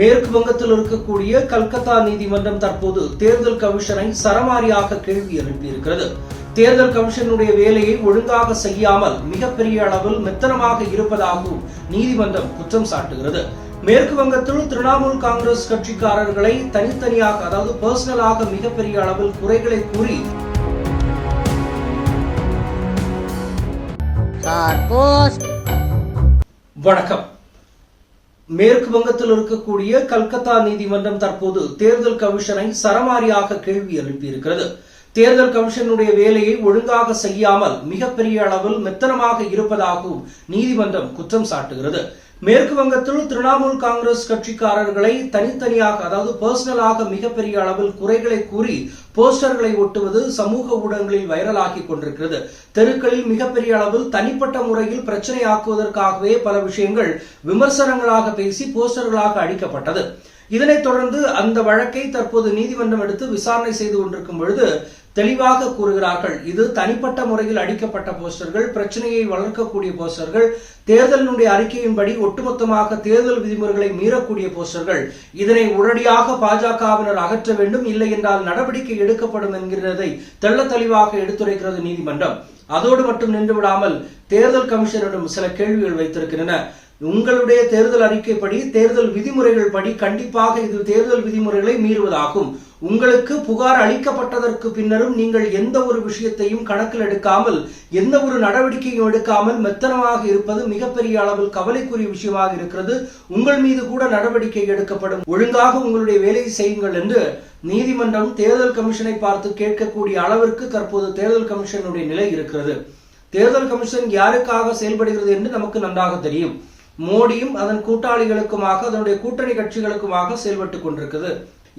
மேற்கு வங்கத்தில் இருக்கக்கூடிய கல்கத்தா நீதிமன்றம் தற்போது தேர்தல் கமிஷனை சரமாரியாக கேள்வி எழுப்பியிருக்கிறது. தேர்தல் கமிஷனுடைய வேலையை ஒழுங்காக செய்யாமல் மிகப்பெரிய அளவில் மெத்தனமாக இருப்பதாகவும் நீதிமன்றம் குற்றம் சாட்டுகிறது. மேற்கு வங்கத்தில் திரிணாமுல் காங்கிரஸ் கட்சிக்காரர்களை தனித்தனியாக அதாவது பர்சனலாக மிகப்பெரிய அளவில் குறைகளை கூறி வணக்கம். மேற்கு வங்கத்தில் இருக்கக்கூடிய கல்கத்தா நீதிமன்றம் தற்போது தேர்தல் கமிஷனை சரமாரியாக கேள்வி எழுப்பியிருக்கிறது. தேர்தல் கமிஷனுடைய வேலையை ஒழுங்காக செய்யாமல் மிகப்பெரிய அளவில் மெத்தனமாக இருப்பதாகவும் நீதிமன்றம் குற்றம் சாட்டுகிறது. மேற்கு வங்கத்தில் திரிணாமுல் காங்கிரஸ் கட்சிக்காரர்களை தனித்தனியாக அதாவது பர்சனலாக மிகப்பெரிய அளவில் குறைகளை கூறி போஸ்டர்களை ஒட்டுவது சமூக ஊடகங்களில் வைரலாகி கொண்டிருக்கிறது. தெருக்களில் மிகப்பெரிய அளவில் தனிப்பட்ட முறையில் பிரச்சனை ஆக்குவதற்காகவே பல விஷயங்கள் விமர்சனங்களாக பேசி போஸ்டர்களாக அடிக்கப்பட்டது இதனைத் தொடர்ந்து அந்த வழக்கை தற்போது நீதிமன்றம் எடுத்து விசாரணை செய்து கொண்டிருக்கும் பொழுது தெளிவாக கூறுகிறார்கள். இது தனிப்பட்ட முறையில் அடிக்கப்பட்ட போஸ்டர்கள் பிரச்சனையை வளர்க்கக்கூடிய போஸ்டர்கள் தேர்தலினுடைய அறிக்கையின்படி ஒட்டுமொத்தமாக தேர்தல் விதிமுறைகளை மீறக்கூடிய போஸ்டர்கள். இதனை உடனடியாக பாஜகவினர் அகற்ற வேண்டும் இல்லை என்றால் நடவடிக்கை எடுக்கப்படும் என்கிறதை தெள்ள தெளிவாக எடுத்துரைக்கிறது நீதிமன்றம். அதோடு மட்டும் நின்று விடாமல் தேர்தல் கமிஷனிடம் சில கேள்விகள் வைத்திருக்கின்றன. உங்களுடைய தேர்தல் அறிக்கைப்படி தேர்தல் விதிமுறைகள் படி கண்டிப்பாக இது தேர்தல் விதிமுறைகளை மீறுவதாகும். உங்களுக்கு புகார் அளிக்கப்பட்டதற்கு பின்னரும் நீங்கள் எந்த ஒரு விஷயத்தையும் கணக்கில் எடுக்காமல் எந்த ஒரு நடவடிக்கையும் எடுக்காமல் மெத்தனமாக இருப்பது மிகப்பெரிய அளவில் கவலைக்குரிய விஷயமாக இருக்கிறது. உங்கள் மீது கூட நடவடிக்கை எடுக்கப்படும். ஒழுங்காக உங்களுடைய வேலையை செய்யுங்கள் என்று நீதிமன்றம் தேர்தல் கமிஷனை பார்த்து கேட்கக்கூடிய அளவிற்கு தற்போது தேர்தல் கமிஷனுடைய நிலை இருக்கிறது. தேர்தல் கமிஷன் யாருக்காக செயல்படுகிறது என்று நமக்கு நன்றாக தெரியும். மோடியும் அதன் கூட்டாளிகளுக்குமாக அதனுடைய கூட்டணி கட்சிகளுக்குமாக செயல்பட்டுக் கொண்டிருக்குது.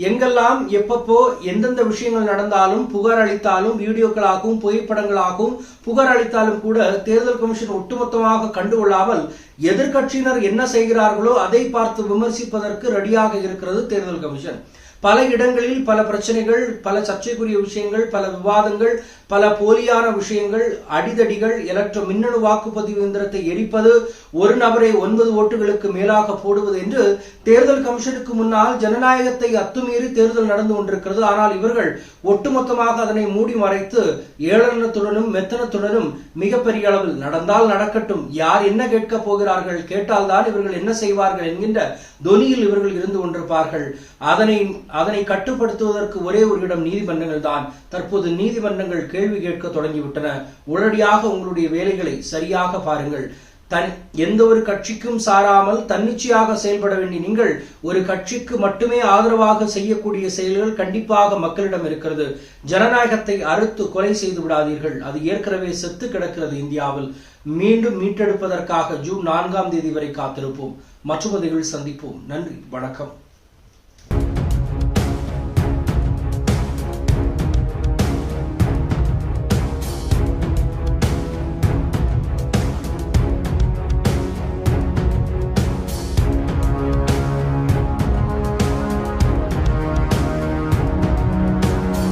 எங்கெல்லாம் எப்பப்போ எந்தெந்த விஷயங்கள் நடந்தாலும் புகார் அளித்தாலும் வீடியோக்களாகவும் புகைப்படங்களாகவும் புகார் அளித்தாலும் கூட தேர்தல் கமிஷன் ஒட்டுமொத்தமாக கண்டுகொள்ளாமல் எதிர்க்கட்சியினர் என்ன செய்கிறார்களோ அதை பார்த்து விமர்சிப்பதற்கு ரெடியாக இருக்கிறது தேர்தல் கமிஷன். பல இடங்களில் பல பிரச்சனைகள் பல சர்ச்சைக்குரிய விஷயங்கள் பல விவாதங்கள் பல போலியான விஷயங்கள் அடிதடிகள் எலக்ட்ரோ மின்னணு வாக்குப்பதிவு இயந்திரத்தை எரிப்பது ஒரு நபரை ஒன்பது ஓட்டுகளுக்கு மேலாக போடுவது என்று தேர்தல் கமிஷனுக்கு முன்னால் ஜனநாயகத்தை அத்துமீறி தேர்தல் நடந்து கொண்டிருக்கிறது. ஆனால் இவர்கள் ஒட்டுமொத்தமாக அதனை மூடி மறைத்து ஏளனத்துடனும் மெத்தனத்துடனும் மிகப்பெரிய அளவில் நடந்தால் நடக்கட்டும். யார் என்ன கேட்கப் போகிறார்கள்? கேட்டால்தான் இவர்கள் என்ன செய்வார்கள் என்கின்ற தொனியில் இவர்கள் இருந்து கொண்டிருப்பார்கள். அதனை அதனை கட்டுப்படுத்துவதற்கு ஒரே ஒரு இடம் நீதிமன்றங்கள் தான். தற்போது நீதிமன்றங்கள் கேள்வி கேட்க தொடங்கிவிட்டன. உடனடியாக உங்களுடைய வேலைகளை சரியாக பாருங்கள். தன் எந்த ஒரு கட்சிக்கும் சாராமல் தன்னிச்சையாக செயல்பட வேண்டிய நீங்கள் ஒரு கட்சிக்கு மட்டுமே ஆதரவாக செய்யக்கூடிய செயல்கள் கண்டிப்பாக மக்களிடம் இருக்கிறது. ஜனநாயகத்தை அறுத்து கொலை செய்து விடாதீர்கள். அது ஏற்கனவே செத்து கிடக்கிறது இந்தியாவில். மீண்டும் மீட்டெடுப்பதற்காக ஜூன் நான்காம் தேதி வரை காத்திருப்போம். மற்றும் சந்திப்போம். நன்றி. வணக்கம்.